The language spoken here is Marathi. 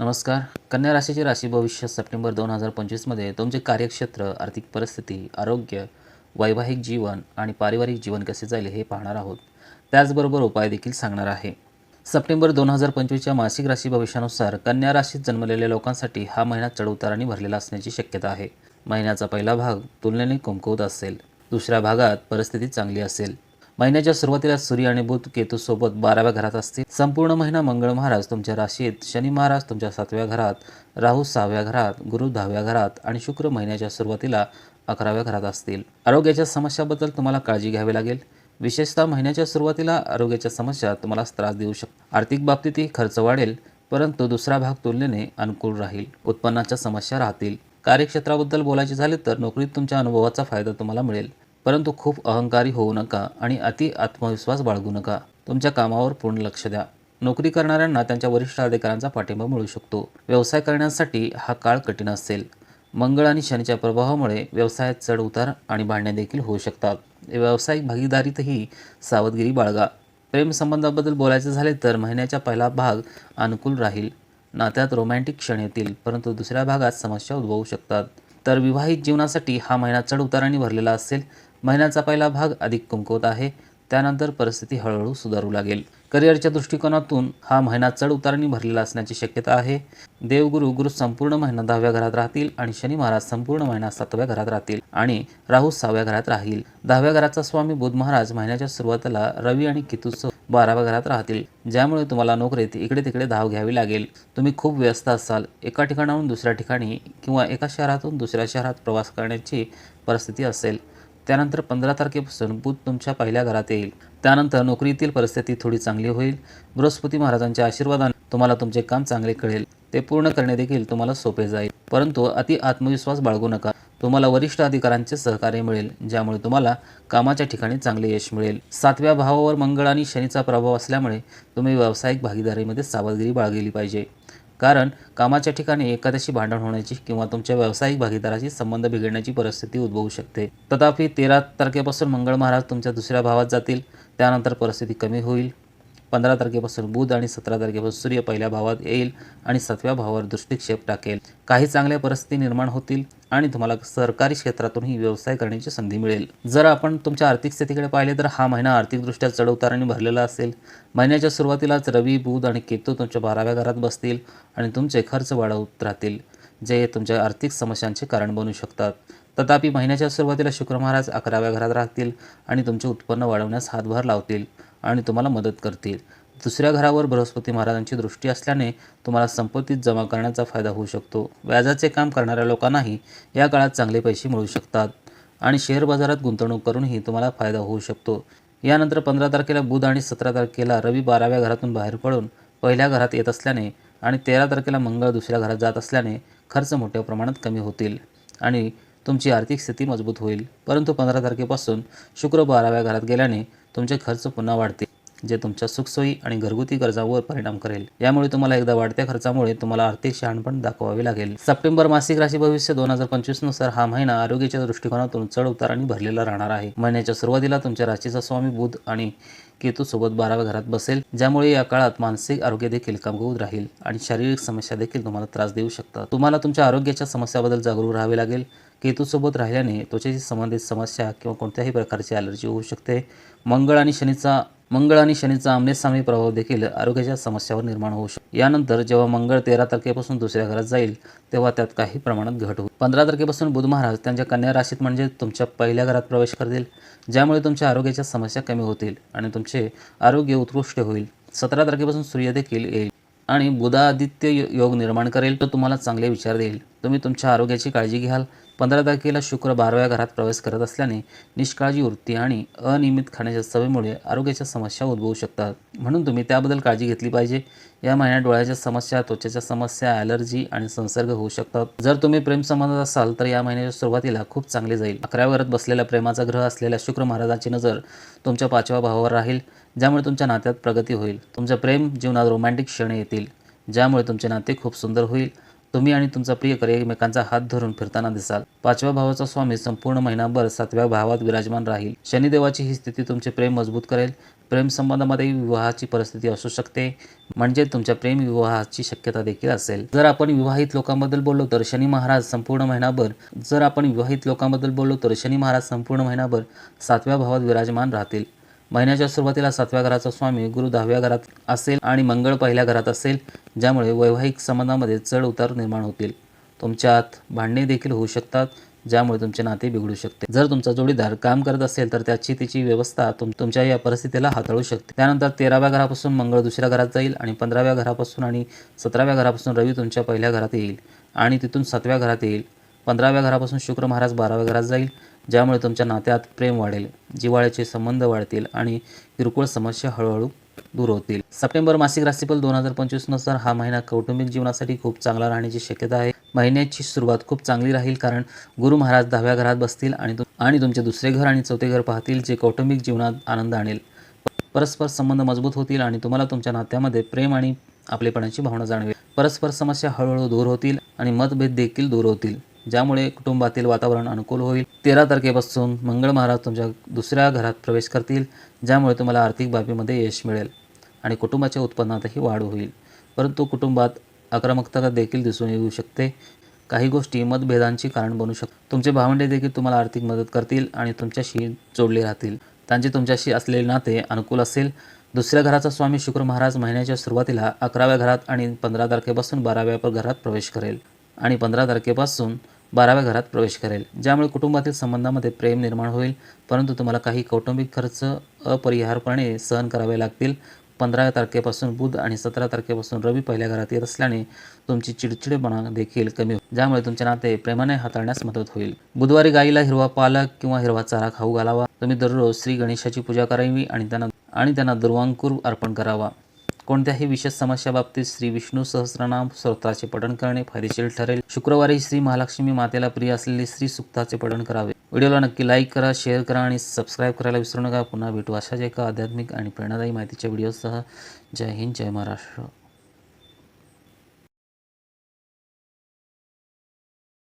नमस्कार. कन्या राशीचे राशी भविष्य सप्टेंबर दोन हजार पंचवीसमध्ये तुमचे कार्यक्षेत्र आर्थिक परिस्थिती आरोग्य वैवाहिक जीवन आणि पारिवारिक जीवन कसे जाईल हे पाहणार आहोत. त्याचबरोबर उपाय देखील सांगणार आहे. सप्टेंबर दोन हजार पंचवीसच्या मासिक राशी भविष्यानुसार कन्या राशीत जन्मलेल्या लोकांसाठी हा महिना चढउताराने भरलेला असण्याची शक्यता आहे. महिन्याचा पहिला भाग तुलनेने कुमकुवत असेल. दुसऱ्या भागात परिस्थिती चांगली असेल. महिन्याच्या सुरुवातीला सूर्य आणि बुध केतू सोबत बाराव्या घरात असतील. संपूर्ण महिना मंगळ महाराज तुमच्या राशीत शनी महाराज तुमच्या सातव्या घरात राहू सहाव्या घरात गुरु दहाव्या घरात आणि शुक्र महिन्याच्या सुरुवातीला अकराव्या घरात असतील. आरोग्याच्या समस्याबद्दल तुम्हाला काळजी घ्यावी लागेल. विशेषतः महिन्याच्या सुरुवातीला आरोग्याच्या समस्या तुम्हाला त्रास देऊ शकतात. आर्थिक बाबतीतही खर्च वाढेल परंतु दुसरा भाग तुलनेने अनुकूल राहील. उत्पन्नाच्या समस्या राहतील. कार्यक्षेत्राबद्दल बोलायचे झाले तर नोकरीत तुमच्या अनुभवाचा फायदा तुम्हाला मिळेल. परंतु खूप अहंकारी होऊ नका आणि अति आत्मविश्वास बाळगू नका. तुमच्या कामावर पूर्ण लक्ष द्या. नोकरी करणाऱ्यांना त्यांच्या वरिष्ठ अधिकाऱ्यांचा पाठिंबा मिळू शकतो. व्यवसाय करण्यासाठी हा काळ कठीण असेल. मंगळ आणि शनीच्या प्रभावामुळे व्यवसायात चढ उतार आणि भांडणे देखील होऊ शकतात. व्यावसायिक भागीदारीतही सावधगिरी बाळगा. प्रेमसंबंधाबद्दल बोलायचे झाले तर महिन्याचा पहिला भाग अनुकूल राहील. नात्यात रोमॅन्टिक क्षण येतील परंतु दुसऱ्या भागात समस्या उद्भवू शकतात. तर विवाहित जीवनासाठी हा महिना चढ उताराने भरलेला असेल महिन्याचा पहिला भाग अधिक कमकुवत आहे. त्यानंतर परिस्थिती हळूहळू सुधारू लागेल. करिअरच्या दृष्टिकोनातून हा महिना चढ उताराने भरलेला असण्याची शक्यता आहे. देवगुरु गुरु संपूर्ण महिना दहाव्या घरात राहतील आणि शनी महाराज संपूर्ण महिना सातव्या घरात राहतील आणि राहू सहाव्या घरात राहील. दहाव्या घराचा स्वामी बुध महाराज महिन्याच्या सुरुवातीला रवी आणि केतूसह बाराव्या घरात राहतील. ज्यामुळे तुम्हाला नोकरीत इकडे तिकडे धाव घ्यावी लागेल. तुम्ही खूप व्यस्त असाल. एका ठिकाणाहून दुसऱ्या ठिकाणी किंवा एका शहरातून दुसऱ्या शहरात प्रवास करण्याची परिस्थिती असेल. त्यानंतर पंधरा तारखेपासून बुध तुमच्या पहिल्या घरात येईल. त्यानंतर नोकरीतील परिस्थिती थोडी चांगली होईल. बृहस्पती महाराजांच्या आशीर्वादाने तुम्हाला तुमचे काम चांगले कळेल. ते पूर्ण करणे देखील तुम्हाला सोपे जाईल. परंतु अति आत्मविश्वास बाळगू नका. तुम्हाला वरिष्ठ अधिकाऱ्यांचे सहकार्य मिळेल ज्यामुळे तुम्हाला कामाच्या ठिकाणी चांगले यश मिळेल. सातव्या भावावर मंगळ आणि शनीचा प्रभाव असल्यामुळे तुम्ही व्यावसायिक भागीदारीमध्ये सावधगिरी बाळगली पाहिजे. कारण कामाच्या ठिकाणी एखाद्याशी भांडण होण्याची किंवा तुमच्या व्यावसायिक भागीदाराशी संबंध बिघडण्याची परिस्थिती उद्भवू शकते. तथापि तेरा तारखेपासून मंगळ महाराज तुमच्या दुसऱ्या भावात जातील. त्यानंतर परिस्थिती कमी होईल. पंधरा तारखेपासून बुध आणि सतरा तारखेपासून सूर्य पहिल्या भावात येईल आणि सातव्या भावावर दृष्टिक्षेप टाकेल. काही चांगल्या परिस्थिती निर्माण होतील आणि तुम्हाला सरकारी क्षेत्रातूनही व्यवसाय करण्याची संधी मिळेल. जर आपण तुमच्या आर्थिक स्थितीकडे पाहिले तर हा महिना आर्थिकदृष्ट्या चढउताराने भरलेला असेल. महिन्याच्या सुरुवातीलाच रवी बुध आणि केतू तुमच्या बाराव्या घरात बसतील आणि तुमचे खर्च वाढवत राहतील जे तुमच्या आर्थिक समस्यांचे कारण बनू शकतात. तथापि महिन्याच्या सुरुवातीला शुक्र महाराज अकराव्या घरात राहतील आणि तुमचे उत्पन्न वाढवण्यास हातभार लावतील. आणि तुम्हाला मदत करतील. दुसऱ्या घरावर बृहस्पती महाराजांची दृष्टी असल्याने तुम्हाला संपत्तीत जमा करण्याचा फायदा होऊ शकतो. व्याजाचे काम करणाऱ्या लोकांनाही या काळात चांगले पैसे मिळू शकतात आणि शेअर बाजारात गुंतवणूक करूनही तुम्हाला फायदा होऊ शकतो. यानंतर पंधरा तारखेला बुध आणि सतरा तारखेला रवी बाराव्या घरातून बाहेर पडून पहिल्या घरात येत असल्याने आणि तेरा तारखेला मंगळ दुसऱ्या घरात जात असल्याने खर्च मोठ्या प्रमाणात कमी होतील आणि तुमची आर्थिक स्थिती मजबूत होईल. परंतु पंधरा तारखेपासून शुक्र बाराव्या घरात गेल्याने तुमचे खर्च पुन्हा वाढतील. जे तुमच्या सुखसोयी आणि घरगुती गरजांवर परिणाम करेल. यामुळे तुम्हाला एकदा वाढत्या खर्चामुळे तुम्हाला आर्थिक शहाणपण दाखवावे लागेल. सप्टेंबर मासिक राशी भविष्य दोन हजार पंचवीसनुसार हा महिना आरोग्याच्या दृष्टिकोनातून चढ उताराने भरलेला राहणार आहे. महिन्याच्या सुरुवातीला तुमच्या राशीचा स्वामी बुध आणि केतू सोबत बाराव्या घरात बसेल ज्यामुळे या काळात मानसिक आरोग्य देखील कमकुवत राहील आणि शारीरिक समस्या देखील तुम्हाला त्रास देऊ शकतात. तुम्हाला तुमच्या आरोग्याच्या समस्याबद्दल जागरूक राहावे लागेल. केतूसोबत राहिल्याने त्वचेशी संबंधित समस्या किंवा कोणत्याही प्रकारची ॲलर्जी होऊ शकते. मंगळ आणि शनीचा मंगळ आणि शनीचा आमनेसामने प्रभाव देखील आरोग्याच्या समस्यावर निर्माण होऊ शकतो. यानंतर जेव्हा मंगळ तेरा तारखेपासून दुसऱ्या घरात जाईल तेव्हा त्यात काही प्रमाणात घट होईल. पंधरा तारखेपासून बुध महाराज त्यांच्या कन्या राशीत म्हणजे तुमच्या पहिल्या घरात प्रवेश करतील ज्यामुळे तुमच्या आरोग्याच्या समस्या कमी होतील आणि तुमचे आरोग्य उत्कृष्ट होईल. सतरा तारखेपासून सूर्य देखील येईल आणि बुधादित्य योग निर्माण करेल तो तुम्हाला चांगले विचार देईल. तुम्ही तुमच्या आरोग्याची काळजी घ्याल पंधरा तारखेला शुक्र बाराव्या घरात प्रवेश करत असल्याने निष्काळजी वृत्ती आणि अनियमित खाण्याच्या सवयीमुळे आरोग्याच्या समस्या उद्भवू शकतात. म्हणून तुम्ही त्याबद्दल काळजी घेतली पाहिजे. या महिन्यात डोळ्याच्या समस्या त्वचेच्या समस्या ॲलर्जी आणि संसर्ग होऊ शकतात. जर तुम्ही प्रेमसंबंधात असाल तर या महिन्याच्या सुरुवातीला खूप चांगले जाईल. अकराव्या घरात बसलेल्या प्रेमाचा ग्रह असलेल्या शुक्र महाराजांची नजर तुमच्या पाचव्या भावावर राहील ज्यामुळे तुमच्या नात्यात प्रगती होईल. तुमच्या प्रेम जीवनात रोमॅन्टिक क्षण येतील ज्यामुळे तुमचे नाते खूप सुंदर होईल. तुम्ही आणि तुमचा प्रियकर एकमेकांचा हात धरून फिरताना दिसाल. पाचव्या भावाचा स्वामी संपूर्ण महिनाभर सातव्या भावात विराजमान राहील. शनिदेवाची ही स्थिती तुमचे प्रेम मजबूत करेल. प्रेम संबंधामध्ये विवाहाची परिस्थिती असू शकते. म्हणजे तुमच्या प्रेम विवाहाची शक्यता देखील असेल. जर आपण विवाहित लोकांबद्दल बोललो तर शनी महाराज संपूर्ण महिनाभर जर आपण विवाहित लोकांबद्दल बोललो तर शनी महाराज संपूर्ण महिनाभर सातव्या भावात विराजमान राहतील. महिन्याच्या सुरुवातीला सातव्या घराचा स्वामी गुरु दहाव्या घरात असेल आणि मंगळ पहिल्या घरात असेल ज्यामुळे वैवाहिक संबंधामध्ये चढ उतार निर्माण होतील. तुमच्यात भांडणे देखील होऊ शकतात ज्यामुळे तुमचे नाते बिघडू शकते. जर तुमचा जोडीदार काम करत असेल तर त्याची तिची व्यवस्था तुम तुमच्या या परिस्थितीला हाताळू शकते. त्यानंतर तेराव्या घरापासून मंगळ दुसऱ्या घरात जाईल आणि पंधराव्या घरापासून आणि सतराव्या घरापासून रवी तुमच्या पहिल्या घरात येईल आणि तिथून सातव्या घरात येईल. पंधराव्या घरापासून शुक्र महाराज बाराव्या घरात जाईल. ज्यामुळे तुमच्या नात्यात प्रेम वाढेल जिव्हाळ्याचे संबंध वाढतील आणि किरकोळ समस्या हळूहळू दूर होतील. सप्टेंबर मासिक राशीफल दोन हजार पंचवीसनुसार हा महिना कौटुंबिक जीवनासाठी खूप चांगला राहण्याची शक्यता आहे. महिन्याची सुरुवात खूप चांगली राहील कारण गुरु महाराज दहाव्या घरात बसतील आणि आणि तुमचे दुसरे घर आणि चौथे घर पाहतील जे कौटुंबिक जीवनात आनंद आणेल. परस्पर संबंध मजबूत होतील आणि तुम्हाला तुमच्या नात्यामध्ये प्रेम आणि आपलेपणाची भावना जाणवेल. परस्पर समस्या हळूहळू दूर होतील आणि मतभेद देखील दूर होतील. ज्यामुळे कुटुंबातील वातावरण अनुकूल होईल. तेरा तारखेपासून मंगळ महाराज तुमच्या दुसऱ्या घरात प्रवेश करतील ज्यामुळे तुम्हाला आर्थिक बाबीमध्ये यश मिळेल आणि कुटुंबाच्या उत्पन्नातही वाढ होईल. परंतु कुटुंबात आक्रमकता देखील दिसून येऊ शकते. काही गोष्टी मतभेदांची कारण बनू शकतात तुमचे भावंडे देखील तुम्हाला आर्थिक मदत करतील आणि तुमच्याशी जोडले राहतील. त्यांचे तुमच्याशी असलेले नाते अनुकूल असेल. दुसऱ्या घराचा स्वामी शुक्र महाराज महिन्याच्या सुरुवातीला अकराव्या घरात आणि पंधरा तारखेपासून बाराव्या घरात प्रवेश करेल आणि पंधरा तारखेपासून बाराव्या घरात प्रवेश करेल. ज्यामुळे कुटुंबातील संबंधामध्ये प्रेम निर्माण होईल. परंतु तुम्हाला काही कौटुंबिक खर्च अपरिहारपणे सहन करावे लागतील. पंधरा तारखेपासून बुध आणि सतरा तारखेपासून रवी पहिल्या घरात येत असल्याने तुमची चिडचिडेपणा देखील कमी होईल. ज्यामुळे तुमचे नाते प्रेमाने हाताळण्यास मदत होईल. बुधवारी गाईला हिरवा पालक किंवा हिरवा चारा खाऊ घालावा. तुम्ही दररोज श्री गणेशाची पूजा करावी आणि त्यांना आणि त्यांना दुर्वांकूर अर्पण करावा. कोणत्याही विशेष समस्या बाबतीत श्री विष्णू सहस्रनाम स्तोत्राचे पठण करणे फायदेशीर ठरेल. शुक्रवारी श्री महालक्ष्मी मातेला प्रिय असलेले श्री सुक्ताचे पठण करावे. व्हिडिओला नक्की लाईक करा शेअर करा आणि सबस्क्राईब करायला विसरू नका. पुन्हा भेटू अशाच एका आध्यात्मिक आणि प्रेरणादायी माहितीच्या व्हिडिओसह. जय हिंद जय महाराष्ट्र.